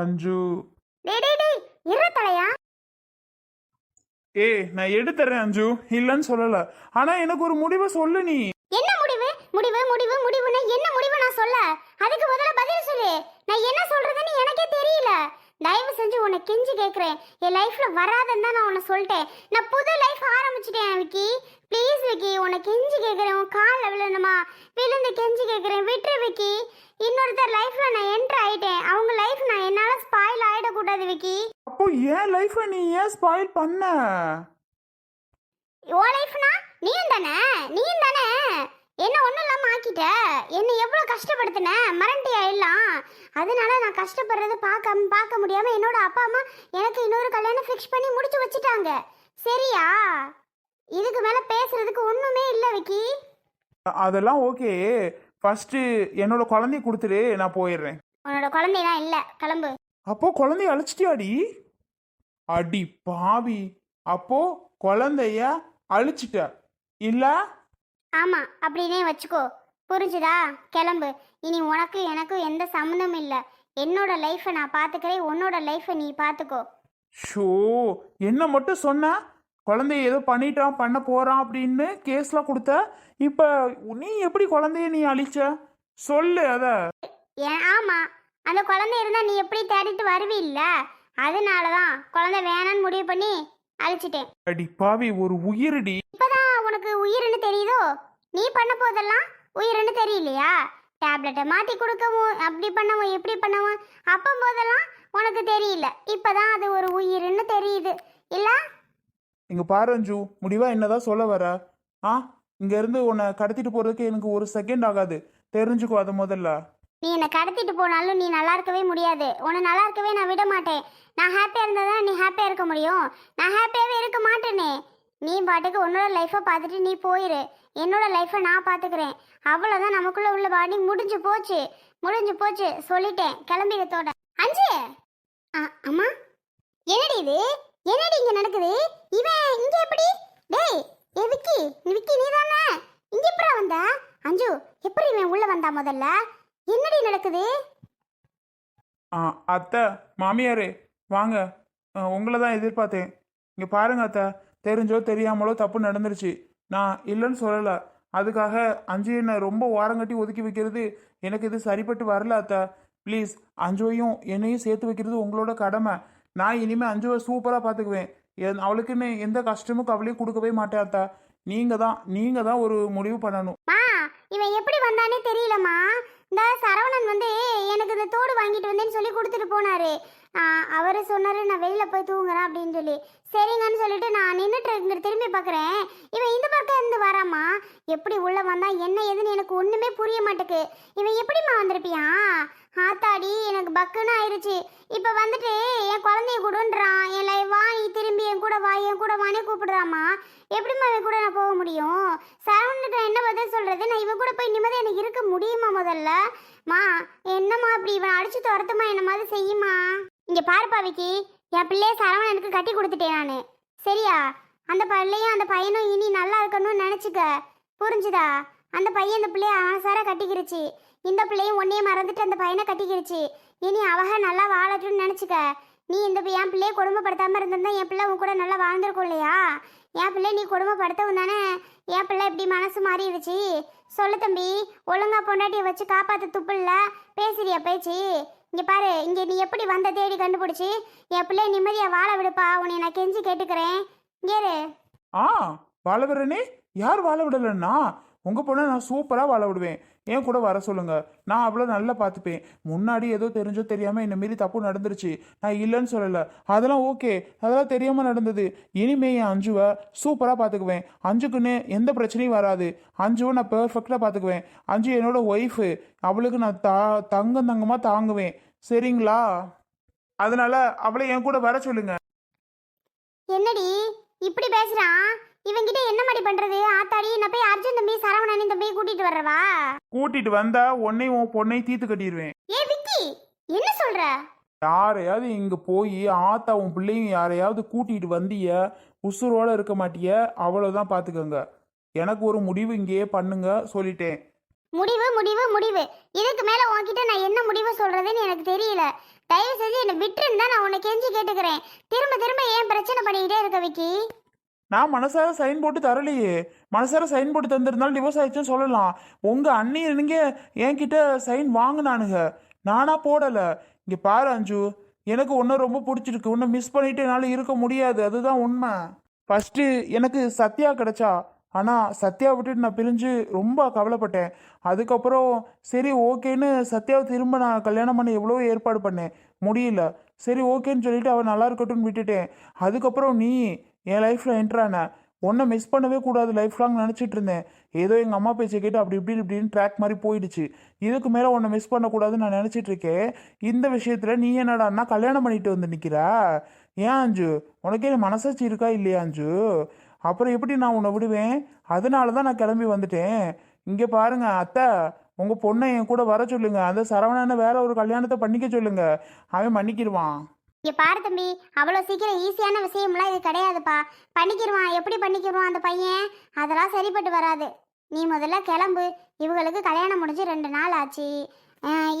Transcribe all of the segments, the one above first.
அஞ்சு. டேய் டேய் டேய் இரு தலையா? ஏய் நான் எடுத்துறேன் அஞ்சு. இல்லைன்னு சொல்லல. ஆனா எனக்கு ஒரு முடிவை சொல்லு நீ. என்ன முடிவு? முடிவு முடிவு முடிவுன்னு என்ன முடிவு நான் சொல்ல? அதுக்கு முதல்ல பதில் சொல்லு. நான் என்ன சொல்றதுன்னு எனக்கே தெரியல. தயவு செஞ்சு உன்னை கெஞ்சி கேட்குறேன் என் லைஃப்ல வராதுன்னு தான் நான் உன்னை சொல்லிட்டேன். நான் புது லைஃப் ஆரம்பிச்சிட்டேன் விக்கி. ப்ளீஸ் விக்கி உன்னை கெஞ்சி கேட்குறேன் உன் காலில் விழணுமா விழுந்து கெஞ்சி கேட்குறேன் விட்டுரு விக்கி. இன்னொருத்தர் லைஃப்ல நான் என்ட்ரு ஆயிட்டேன். அவங்க லைஃப் நான் என்னால் ஸ்பாயில் ஆயிடக்கூடாது விக்கி. அப்போ என் லைஃபை நீ ஏன் ஸ்பாயில் பண்ண? ஓ லைஃப்னா நீயும் தானே? நீயும் தானே? என்ன ஒன்றும் இல்லாமல் ஆக்கிட்ட? என்னை எவ்வளோ கஷ்டப்படுத்தின? மறண்டியா எல்லாம்? அதனால நான் கஷ்டப்படுறத பார்க்க பார்க்க முடியாமல் என்னோட அப்பா அம்மா எனக்கு இன்னொரு கல்யாணம் ஃபிக்ஸ் பண்ணி முடிச்சு வச்சுட்டாங்க. சரியா? இதுக்கு மேலே பேசுறதுக்கு ஒன்றுமே இல்லை விக்கி. அதெல்லாம் ஓகே ஃபர்ஸ்ட் என்னோட குழந்தைய கொடுத்துரு நான் போயிடுறேன். உன்னோட குழந்தைலாம் இல்லை. கிளம்பு. அப்போ குழந்தைய அழிச்சிட்டியாடி? அடி பாவி. அப்போ குழந்தைய அழிச்சிட்ட. இல்ல ஆமாம் அப்படின்னே வச்சுக்கோ. புரிஞ்சுதா? கிளம்பு. இனி உனக்கு எனக்கு எந்த சம்மந்தமும் இல்லை. என்னோட லைஃப்பை நான் பார்த்துக்கிறேன் உன்னோட லைஃப்பை நீ பார்த்துக்கோ ஷோ என்ன மட்டும் சொன்ன? குழந்தைய ஏதோ பண்ணிட்டான் பண்ண போறான் அப்படின்னு கேஸ்லாம் கொடுத்த? இப்ப நீ எப்படி குழந்தைய நீ அழிச்ச? சொல்லு அத. ஆமாம் அந்த குழந்தை இருந்தால் நீ எப்படி தேடிட்டு வருவில்ல? அதனால தான் குழந்தை வேணான்னு முடிவு பண்ணி அழிச்சிட்டேன். அடி பாவி ஒரு உயிரடி. இப்போதான் உயிர்னு தெரியுதோ? நீ பண்ண போதெல்லாம் உயிர்னு தெரியலையா? டேப்லெட்டை மாற்றி கொடுக்கவும் அப்படி பண்ணவும் இப்படி பண்ணவும் அப்பம் போதெல்லாம் உனக்கு தெரியல. இப்போதான் அது ஒரு உயிர்னு தெரியுது. இல்லை? இங்க பாரு அஞ்சு முடிவா என்னதான் சொல்ல வர? ஆ இங்க இருந்து உன்னை கடத்திட்டு போறதுக்கு எனக்கு ஒரு செகண்ட் ஆகாது. தெரிஞ்சுக்கோ அதை முதல்ல. நீ என்னை கடத்திட்டு போனாலும் நீ நல்லா இருக்கவே முடியாது. உன்னை நல்லா இருக்கவே நான் விட மாட்டேன். நான் ஹாப்பியாக இருந்தால் தான் நீ ஹாப்பியாக இருக்க முடியும். நான் ஹாப்பியாகவே இருக்க மாட்டேனே. நீ பாட்டுக்கு உன்னோட லைஃப்பை பார்த்துட்டு நீ போயிரு. என்னோட லைஃப்பை நான் பார்த்துக்கிறேன். அவ்வளோதான் நமக்குள்ள உள்ள பாடி முடிஞ்சு போச்சு. முடிஞ்சு போச்சு. சொல்லிட்டேன். கிளம்பிடத்தோட அஞ்சு. ஆ, அம்மா. என்னடி இது? என்னடி இங்க நடக்குது? இவன் இங்க எப்படி? டேய் ஏ விக்கி நீ விக்கி நீ தானே? இங்க எப்படா வந்த? அஞ்சு எப்படி இவன் உள்ள வந்தா முதல்ல? என்னடி நடக்குது? ஆ அத்தை மாமியாரே வாங்க. உங்களை தான் எதிர்பார்த்தேன் இங்கே பாருங்க அத்தை. தெரிஞ்சோ தெரியாமலோ தப்பு நடந்துருச்சு. நான் இல்லைன்னு சொல்லலை. அதுக்காக அஞ்சுயனை ரொம்ப ஓரங்கட்டி ஒதுக்கி வைக்கிறது எனக்கு இது சரிப்பட்டு வரல அத்தை. ப்ளீஸ் அஞ்சுவையும் என்னையும் சேர்த்து வைக்கிறது உங்களோட கடமை. நான் இனிமேல் அஞ்சுவை சூப்பராக பார்த்துக்குவேன் என் அவளுக்குன்னு எந்த கஷ்டமும் கவலையும் கொடுக்கவே மாட்டேன் அத்தா. நீங்கள் தான் நீங்கள் தான் ஒரு முடிவு பண்ணணும். இவன் எப்படி வந்தானே தெரியலம்மா. இந்த சரவணன் வந்து எனக்கு இந்த தோடு வாங்கிட்டு வந்தேன்னு சொல்லி கொடுத்துட்டு போனாரு. அவர் சொன்னாரு நான் வெளியில போய் தூங்குறேன் அப்படின்னு சொல்லி. சரிங்கன்னு சொல்லிட்டு நான் நின்றுட்டு இங்க திரும்பி பார்க்குறேன் இவன் இந்த பக்கம் இருந்து வராமா எப்படி உள்ள வந்தா என்ன ஏதுன்னு எனக்கு ஒண்ணுமே புரிய மாட்டேக்கு. இவன் எப்படிம்மா வந்திருப்பியான் பக்குன்னு ஆயிடுச்சு இப்போ வந்துட்டு என் குழந்தைய கூடன்றான். என் லை வா நீ திரும்பி என் கூட வா என் கூட வானே கூப்பிடுறாமா எப்படிம்மா இவன் கூட நான் போக முடியும்? சரவணனுக்கு என்ன பதில் சொல்கிறது நான் இவன் கூட போய் நிம்மதி எனக்கு இருக்க முடியுமா முதல்ல? மா என்னம்மா அப்படி இவன் அடிச்சு துரத்துமா என்ன மாதிரி செய்யுமா? இங்கே பாருப்பா விக்கி என் பிள்ளைய சரவணனுக்கு கட்டி கொடுத்துட்டேன் நான். சரியா? அந்த பிள்ளையும் அந்த பையனும் இனி நல்லா இருக்கணும்னு நினச்சிக்க. புரிஞ்சுதா? அந்த பையன் இந்த பிள்ளைய அவசார கட்டிக்கிருச்சு. இந்த பிள்ளையும் உன்னையே மறந்துட்டு அந்த பையனை கட்டிக்கிருச்சு. இனி அவக நல்லா வாழட்டும்னு நினச்சிக்க. நீ இந்த என் பிள்ளைய கொடுமைப்படுத்தாம இருந்திருந்தா என் பிள்ளை உன் கூட நல்லா வாழ்ந்துருக்கும் இல்லையா? என் பிள்ளை நீ கொடுமைப்படுத்தவும் தானே? என் பிள்ளை இப்படி மனசு மாறிடுச்சு. சொல்லு தம்பி ஒழுங்கா பொண்டாட்டியை வச்சு காப்பாற்ற துப்பில்ல. பேசுறியா பேச்சு? இங்க பாரு இங்க நீ எப்படி வந்த தேடி கண்டுபிடிச்சி? என் பிள்ளைய நிம்மதியா வாழ விடுப்பா. உன்னை நான் கெஞ்சி கேட்டுக்கிறேன். இங்க ஆ வாழ விடுறேனே? யார் வாழ விடலன்னா? உங்கள் பொண்ணை நான் சூப்பராக வாழ விடுவேன் என் கூட வர சொல்லுங்க. நான் அவ்வளோ நல்லா பார்த்துப்பேன். முன்னாடி ஏதோ தெரிஞ்சோ தெரியாமல் என்ன மீறி தப்பு நடந்துருச்சு. நான் இல்லைன்னு சொல்லலை. அதெல்லாம் ஓகே. அதெல்லாம் தெரியாமல் நடந்தது. இனிமே என் அஞ்சுவை சூப்பராக பார்த்துக்குவேன். அஞ்சுக்குன்னு எந்த பிரச்சனையும் வராது. அஞ்சுவை நான் பெர்ஃபெக்டாக பார்த்துக்குவேன். அஞ்சு என்னோட ஒய்ஃபு அவளுக்கு நான் தா தங்கம் தங்கமாக தாங்குவேன். சரிங்களா? அதனால அவளை என் கூட வர சொல்லுங்க. என்னடி? இப்படி பேசுறான்? இவங்கிட்ட என்ன மாதிரி பண்றது? ஆத்தாடி நான் போய் அர்ஜுன் தம்பி சரவணன் தம்பி கூட்டிட்டு வர்றவா? கூட்டிட்டு வந்தா உன்னையும் உன் பொண்ணையும் தீர்த்து கட்டிடுவேன். ஏ விக்கி என்ன சொல்ற? யாரையாவது இங்க போய் ஆத்தா உன் பிள்ளையும் யாரையாவது கூட்டிட்டு வந்திய உசுரோட இருக்க மாட்டிய அவ்வளவுதான் பாத்துக்கோங்க. எனக்கு ஒரு முடிவு இங்கேயே பண்ணுங்க சொல்லிட்டேன். முடிவு முடிவு முடிவு. இதுக்கு மேல உன்கிட்ட நான் என்ன முடிவு சொல்றதுன்னு எனக்கு தெரியல. தயவு செஞ்சு என்னை விட்டுருன்னு தான் நான் உன்னை கெஞ்சி கேட்டுக்கிறேன். திரும்ப திரும்ப ஏன் பிரச்சனை பண்ணிக்கிட்டே இருக்க விக்கி? நான் மனசார சைன் போட்டு தரலையே. மனசார சைன் போட்டு தந்திருந்தாலும் டிவோர்ஸ் ஆயிடுச்சுன்னு சொல்லலாம். உங்க அண்ணியனுங்க நீங்க என்கிட்ட சைன் வாங்கினானுங்க. நானா போடல. இங்க பாரு அஞ்சு எனக்கு ஒன்று ரொம்ப பிடிச்சிருக்கு. ஒன்று மிஸ் பண்ணிட்டு என்னால் இருக்க முடியாது. அதுதான் உண்மை. ஃபஸ்ட்டு எனக்கு சத்யா கிடைச்சா. ஆனால் சத்யா விட்டுட்டு நான் பிரிஞ்சு ரொம்ப கவலைப்பட்டேன். அதுக்கப்புறம் சரி ஓகேன்னு சத்யாவை திரும்ப நான் கல்யாணம் பண்ண எவ்வளோ ஏற்பாடு பண்ணேன். முடியல. சரி ஓகேன்னு சொல்லிட்டு அவள் நல்லா இருக்கட்டும்னு விட்டுட்டேன். அதுக்கப்புறம் நீ என் லைஃப்பில் என்ட்ரான ஒன்றை மிஸ் பண்ணவே கூடாது லைஃப் லாங் நினச்சிட்டு இருந்தேன் ஏதோ எங்கள் அம்மா பேச்சை கேட்டு அப்படி இப்படி இப்படின்னு ட்ராக் மாதிரி போயிடுச்சு. இதுக்கு மேலே உன்னை மிஸ் பண்ணக்கூடாதுன்னு நான் நினச்சிட்டு இருக்கேன் இந்த விஷயத்தில் நீ என்னடான்னா கல்யாணம் பண்ணிட்டு வந்து நிற்கிறா ஏன் அஞ்சு? உனக்கே மனசாட்சி இருக்கா இல்லையா அஞ்சு? அப்புறம் எப்படி நான் உன்னை விடுவேன்? அதனால தான் நான் கிளம்பி வந்துட்டேன். இங்கே பாருங்க அத்தை உங்கள் பொண்ணை என் கூட வர சொல்லுங்க. அந்த சரவணனை வேற ஒரு கல்யாணத்தை பண்ணிக்க சொல்லுங்க. அவன் மன்னிக்கிடுவான். இங்க பாரு தம்பி அவ்வளோ சீக்கிரம் ஈஸியான விஷயம்லாம் இது கிடையாதுப்பா. பண்ணிக்கிடுவான் எப்படி பண்ணிக்கிடுவான் அந்த பையன்? அதெல்லாம் சரிப்பட்டு வராது. நீ முதல்ல கிளம்பு இவங்களுக்கு கல்யாணம் முடிஞ்சு ரெண்டு நாள் ஆச்சு.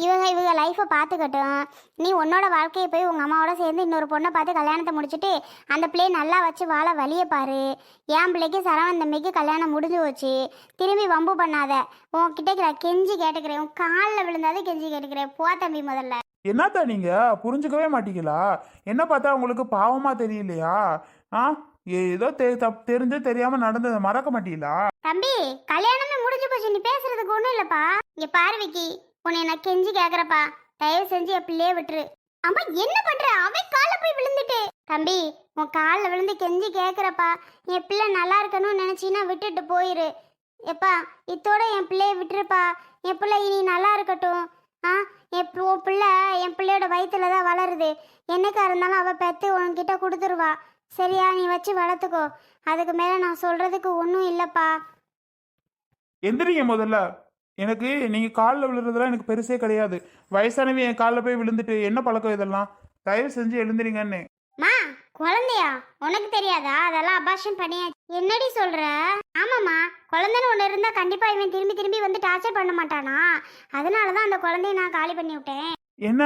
இவங்க இவங்க லைஃப்பை பார்த்துக்கட்டும். நீ உன்னோட வாழ்க்கையை போய் உங்கள் அம்மாவோட சேர்ந்து இன்னொரு பொண்ணை பார்த்து கல்யாணத்தை முடிச்சுட்டு அந்த பிள்ளையை நல்லா வச்சு வாழ வழியை பாரு. என் பிள்ளைக்கு சரவணன் தம்பிக்கு கல்யாணம் முடிஞ்சு போச்சு. திரும்பி வம்பு பண்ணாத. உன்கிட்ட கெஞ்சி கேட்டுக்கிறேன். உன் காலில் விழுந்தாதே கெஞ்சி கேட்டுக்கிறேன். போ தம்பி முதல்ல. என்னத்தா நீங்க? புரிஞ்சுக்கவே மாட்டீங்களா? என்ன பார்த்தா உங்களுக்கு பாவமா தெரியலையா? ஆ? ஏதோ தெ தெரிஞ்சு தெரியாம நடந்ததை மறக்க மாட்டீங்களா? தம்பி கல்யாணமே முடிஞ்சு போச்சு. நீ பேசுறதுக்கு ஒண்ணும் இல்லப்பா. இங்க பாரு விக்கி. உன்னை நான் கெஞ்சி கேக்குறப்பா தயவு செஞ்சு என் பிள்ளையே விட்டுரு. அம்மா என்ன பண்ற? அவன் கால போய் விழுந்துட்டு. தம்பி உன் காலில் விழுந்து கெஞ்சி கேக்குறப்பா என் பிள்ளை நல்லா இருக்கணும்னு நினைச்சீன்னா விட்டுட்டு போயிரு. எப்பா இத்தோட என் பிள்ளைய விட்டுருப்பா. என் பிள்ளை இனி நல்லா இருக்கட்டும். ஆ என் பி- உன் பிள்ளை என் பிள்ளையோட வயித்துல தான் வளருது. என்னைக்கா இருந்தாலும் அவ பெத்து உன்கிட்ட கொடுத்துருவா. சரியா நீ வச்சு வளர்த்துக்கோ. அதுக்கு மேலே நான் சொல்றதுக்கு ஒன்றும் இல்லைப்பா. எந்திரிங்க முதல்ல. எனக்கு நீங்க காலில் விழுறதெல்லாம் எனக்கு பெருசே கிடையாது. வயசானவி என் காலில் போய் விழுந்துட்டு என்ன பழக்கம் இதெல்லாம்? தயவு செஞ்சு எழுந்திரிங்கன்னு. மா குழந்தையா? உனக்கு தெரியாதா? அதெல்லாம் அபாஷன் பண்ணியாச்சு. என்னடி சொல்ற? ஆமாம்மா. குழந்தைன்னு ஒன்று இருந்தா கண்டிப்பா இவன் திரும்பி திரும்பி வந்து டார்ச்சர் பண்ண மாட்டானா? அதனால தான் அந்த குழந்தைய நான் காலி பண்ணி விட்டேன். என்ன?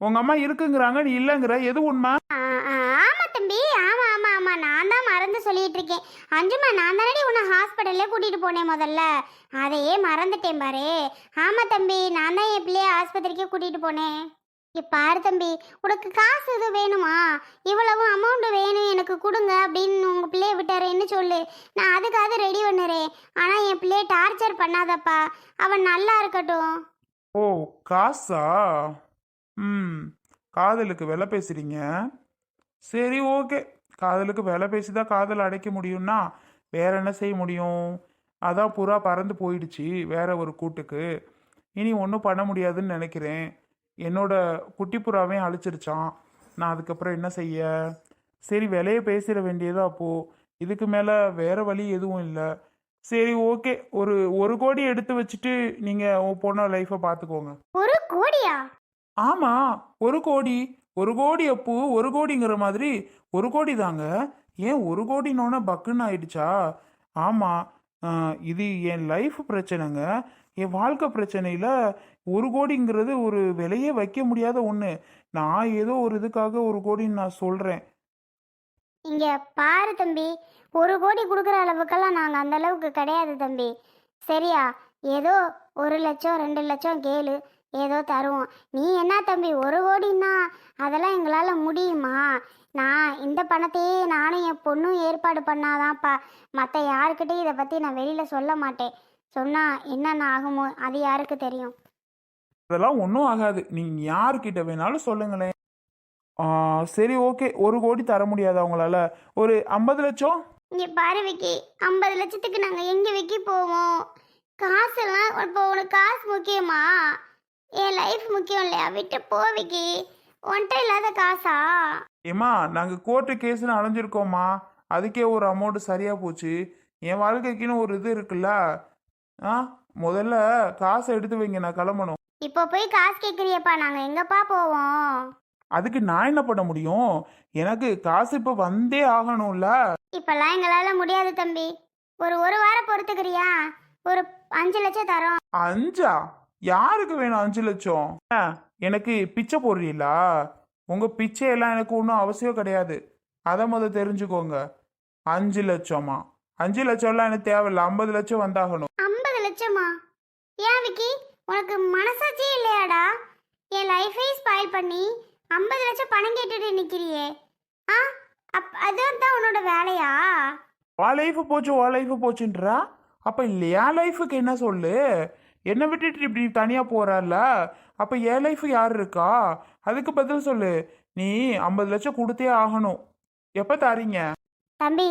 உங்க அம்மா இருக்குங்கிறாங்க நீ இல்லைங்கிற. எது உண்மை? ஆமா தம்பி. ஆமா ஆமா ஆமா. நான் தான் மறந்து சொல்லிட்டு இருக்கேன். அஞ்சுமா நான் தானடி உன்னை ஹாஸ்பிட்டல்லே கூட்டிட்டு போனேன் முதல்ல. அதையே மறந்துட்டேன் பாரு. ஆமா தம்பி நான் தான் என் பிள்ளைய ஆஸ்பத்திரிக்கே கூட்டிட்டு போனேன். பாரு தம்பி உனக்கு காசு எதுவும் வேணுமா? இவ்வளவு அமௌண்ட் வேணும் எனக்கு கொடுங்க அப்படின்னு உங்க பிள்ளைய விட்டாரேன்னு சொல்லு. நான் அதுக்காக ரெடி பண்ணுறேன். ஆனா என் பிள்ளைய டார்ச்சர் பண்ணாதப்பா. அவன் நல்லா இருக்கட்டும். ஓ காசா? ம் காதலுக்கு விலை பேசுறீங்க? சரி ஓகே. காதலுக்கு விலை பேசி தான் காதல் அடைக்க முடியும்னா வேற என்ன செய்ய முடியும்? அதான் புறா பறந்து போயிடுச்சு வேற ஒரு கூட்டுக்கு. இனி ஒன்றும் பண்ண முடியாதுன்னு நினைக்கிறேன். என்னோட குட்டி புறாவையும் அழிச்சிருச்சான் நான் அதுக்கப்புறம் என்ன செய்ய? சரி விலையை பேசிட வேண்டியதா அப்போ இதுக்கு மேலே வேற வழி எதுவும் இல்லை. சரி ஓகே. ஒரு ஒரு கோடி எடுத்து வச்சுட்டு நீங்கள் உன் பொண்ணோட லைஃப்பை பார்த்துக்கோங்க ஒரு கோடியா? ஆமா. ஒரு கோடி. ஒரு கோடி அப்பு ஒரு கோடிங்கிற மாதிரி. ஒரு கோடி தாங்க. ஏன் ஒரு கோடினோட பக்குன்னு ஆயிடுச்சா? ஆமா. ஆஹ், இது என் லைஃப் பிரச்சனைங்க. என் வாழ்க்கை பிரச்சனையில ஒரு கோடிங்கிறது ஒரு விலையே வைக்க முடியாத ஒன்று நான் ஏதோ ஒரு இதுக்காக ஒரு கோடின்னு நான் சொல்கிறேன் இங்க பாரு தம்பி ஒரு கோடி கொடுக்குற அளவுக்கெல்லாம் நாங்கள் அந்த அளவுக்கு கிடையாது தம்பி. சரியா? ஏதோ ஒரு லட்சம் ரெண்டு லட்சம் கேளு ஏதோ தருவோம். நீ என்ன தம்பி ஒரு கோடின்னா அதெல்லாம் எங்களால் முடியுமா? நான் இந்த பணத்தையே நானும் என் பொண்ணும் ஏற்பாடு பண்ணாதான்ப்பா. மற்ற யாருக்கிட்டையும் இதை பற்றி நான் வெளியில் சொல்ல மாட்டேன். சொன்னால் என்னென்ன ஆகுமோ அது யாருக்கு தெரியும்? அதெல்லாம் ஒன்றும் ஆகாது. நீங்கள் யார்கிட்ட வேணாலும் சொல்லுங்களேன். சரி ஓகே. ஒரு கோடி தர முடியாதா உங்களால ஒரு ஐம்பது லட்சம்? இங்கே பாரு விக்கி. ஐம்பது லட்சத்துக்கு நாங்கள் எங்கே விக்கி போவோம்? காசெல்லாம் இப்போ உனக்கு காசு முக்கியமா? என் லைஃப் முக்கியம் இல்லையா? விட்டு போ விக்கி. உன்கிட்ட இல்லாத காசா? ஏம்மா நாங்கள் கோர்ட்டு கேஸ்னு அலைஞ்சிருக்கோம்மா. அதுக்கே ஒரு அமௌண்ட் சரியாக போச்சு. என் வாழ்க்கைக்குன்னு ஒரு இது இருக்குல்ல? ஆ முதல்ல காசை எடுத்து வைங்க நான் கிளம்பணும். இப்போ போய் காசு கேட்குறியப்பா நாங்கள் எங்கப்பா போவோம்? அதுக்கு நான் என்ன பண்ண முடியும்? எனக்கு காசு இப்போ வந்தே ஆகணும்ல. இப்பெல்லாம் எங்களால் முடியாது தம்பி. ஒரு ஒரு வாரம் பொறுத்துக்கிறியா? ஒரு அஞ்சு லட்சம் தரோம். அஞ்சா? யாருக்கு வேணும் அஞ்சு லட்சம்? ஆ, எனக்கு பிச்சை போடுறீங்களா உங்கள் பிச்சையெல்லாம் எனக்கு ஒன்றும் அவசியம் கிடையாது. அதை முத தெரிஞ்சுக்கோங்க. அஞ்சு லட்சமா? அஞ்சு லட்சம்லாம் எனக்கு தேவையில்ல. ஐம்பது லட்சம் வந்தாகணும். ஐம்பது லட்சமா? ஏன் விக்கி? உனக்கு மனசாட்சியே இல்லையாடா? என் லைஃபே ஸ்பாயில் பண்ணி ஐம்பது லட்சம் பணம் கேட்டுட்டு நிக்கிறியே. ஆ அப் அதுவும் தான் உன்னோட வேலையா? வா லைஃப் போச்சு வா லைஃப் போச்சுன்றா. அப்போ என் லைஃபுக்கு என்ன சொல்லு? என்னை விட்டுட்டு இப்படி தனியாக போறல்ல? அப்போ என் லைஃப் யார் இருக்கா? அதுக்கு பதில் சொல்லு. நீ ஐம்பது லட்சம் கொடுத்தே ஆகணும். எப்போ தாரீங்க? தம்பி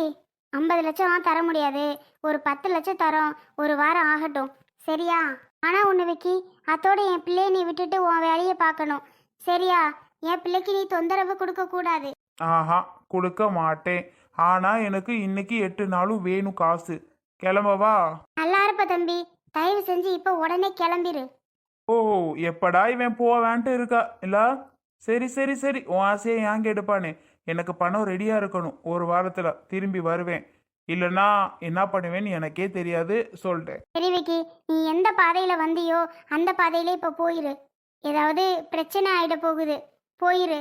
ஐம்பது லட்சம் தர முடியாது. ஒரு பத்து லட்சம் தரோம். ஒரு வாரம் ஆகட்டும். சரியா? ஆனால் ஒன்று விக்கி அத்தோட என் பிள்ளையை நீ விட்டுட்டு உன் வேலையை பார்க்கணும். சரியா? என் பிள்ளைக்கு நீ தொந்தரவு கொடுக்கக்கூடாது ஆஹா கொடுக்க மாட்டேன். ஆனால் எனக்கு இன்னைக்கு எட்டு நாளும் வேணும் காசு. கிளம்பவா நல்லா இருப்ப தம்பி. தயவு செஞ்சு இப்போ உடனே கிளம்பிரு. ஓ எப்படா இவன் போவேன்ட்டு இருக்கா? இல்ல? சரி சரி சரி. உன் ஆசையை ஏன் கெடுப்பானே எனக்கு பணம் ரெடியாக இருக்கணும். ஒரு வாரத்தில் திரும்பி வருவேன். இல்லைன்னா என்ன பண்ணுவேன்னு எனக்கே தெரியாது சொல்லிட்டேன் சரி விக்கி நீ எந்த பாதையில் வந்தியோ அந்த பாதையிலே இப்போ போயிரு. ஏதாவது பிரச்சனை ஆயிட போகுது போயிரு.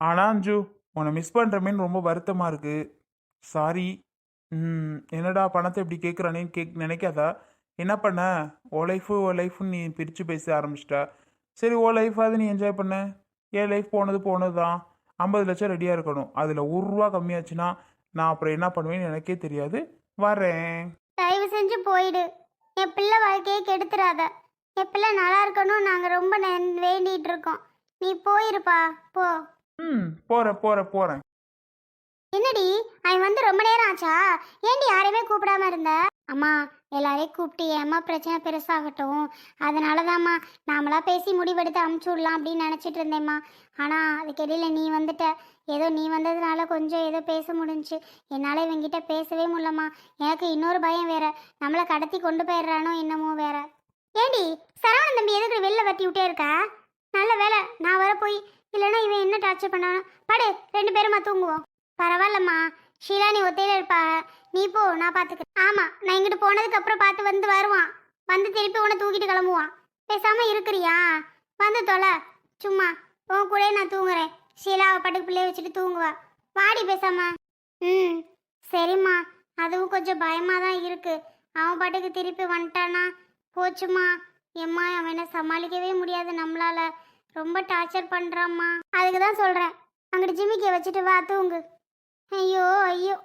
ஆனால் அஞ்சு உன்னை மிஸ் பண்ணுறமேன்னு ரொம்ப வருத்தமாக இருக்கு. சாரி ம், என்னடா பணத்தை இப்படி கேட்குறானேன்னு கேக் நினைக்காதா. என்ன பண்ண? ஓ லைஃபு ஓ லைஃப்னு நீ பிரித்து பேச ஆரம்பிச்சிட்ட. சரி ஓ லைஃபாவது நீ என்ஜாய் பண்ண. என் லைஃப் போனது போனது தான் ஐம்பது லட்சம் ரெடியாக இருக்கணும். அதில் ஒரு ரூபா கம்மியாச்சுன்னா நான் அப்புறம் என்ன பண்ணுவேன்னு எனக்கே தெரியாது. வரேன் தயவு செஞ்சு போயிடு. என் பிள்ளை வாழ்க்கையை கெடுத்துறாத. என் பிள்ளை நல்லா இருக்கணும் நாங்கள் ரொம்ப நே- வேண்டிட்டு இருக்கோம் நீ போயிருப்பா. போ. ம் போகிறேன் போகிறேன் போகிறேன் என்னடி? அவன் வந்து ரொம்ப நேரம் ஆச்சா? ஏண்டி யாரையுமே கூப்பிடாம இருந்த? அம்மா எல்லாரையும் கூப்பிட்டு ஏம்மா பிரச்சனை பெருசாகட்டும். அதனால தாம்மா நாமளா பேசி முடிவெடுத்து அமுச்சு விடலாம் அப்படின்னு நினச்சிட்டு இருந்தேம்மா. ஆனால் அதுக்கிடையில நீ வந்துட்ட. ஏதோ நீ வந்ததுனால கொஞ்சம் ஏதோ பேச முடிஞ்சுச்சு என்னால் இவங்கிட்ட பேசவே முடியலம்மா. எனக்கு இன்னொரு பயம் வேற. நம்மளை கடத்தி கொண்டு போயிடுறானோ என்னமோ வேற. ஏண்டி சரவணன் தம்பி எதுக்கு வெளில வட்டி விட்டே இருக்கா? நல்ல வேலை நான் வர போய் இல்லைன்னா இவன் என்ன டார்ச்சர் பண்ணானோ? படு ரெண்டு பேருமா தூங்குவோம். பரவாயில்லம்மா. ஷீலா நீ ஒத்தையில இருப்பா. நீ போ நான் பார்த்துக்கிறேன் ஆமாம் நான் இங்கிட்டு போனதுக்கு அப்புறம் பார்த்து வந்து வருவான். வந்து திருப்பி உன்னை தூக்கிட்டு கிளம்புவான். பேசாமல் இருக்கிறியா? வந்து தொலை. சும்மா உன் கூட நான் தூங்குறேன். ஷீலா அவ பாட்டுக்கு பிள்ளைய வச்சுட்டு தூங்குவா. வாடி பேசாம. ம் சரிம்மா. அதுவும் கொஞ்சம் பயமாக தான் இருக்கு. அவன் பாட்டுக்கு திருப்பி வந்துட்டானா? போச்சுமா எம்மா அவனை சமாளிக்கவே முடியாது நம்மளால. ரொம்ப டார்ச்சர் பண்ணுறாம்மா அதுக்கு தான் சொல்கிறேன் அங்கிட்டு ஜிமிக்கியை வச்சுட்டு வா தூங்கு. ஐயோ ஐயோ.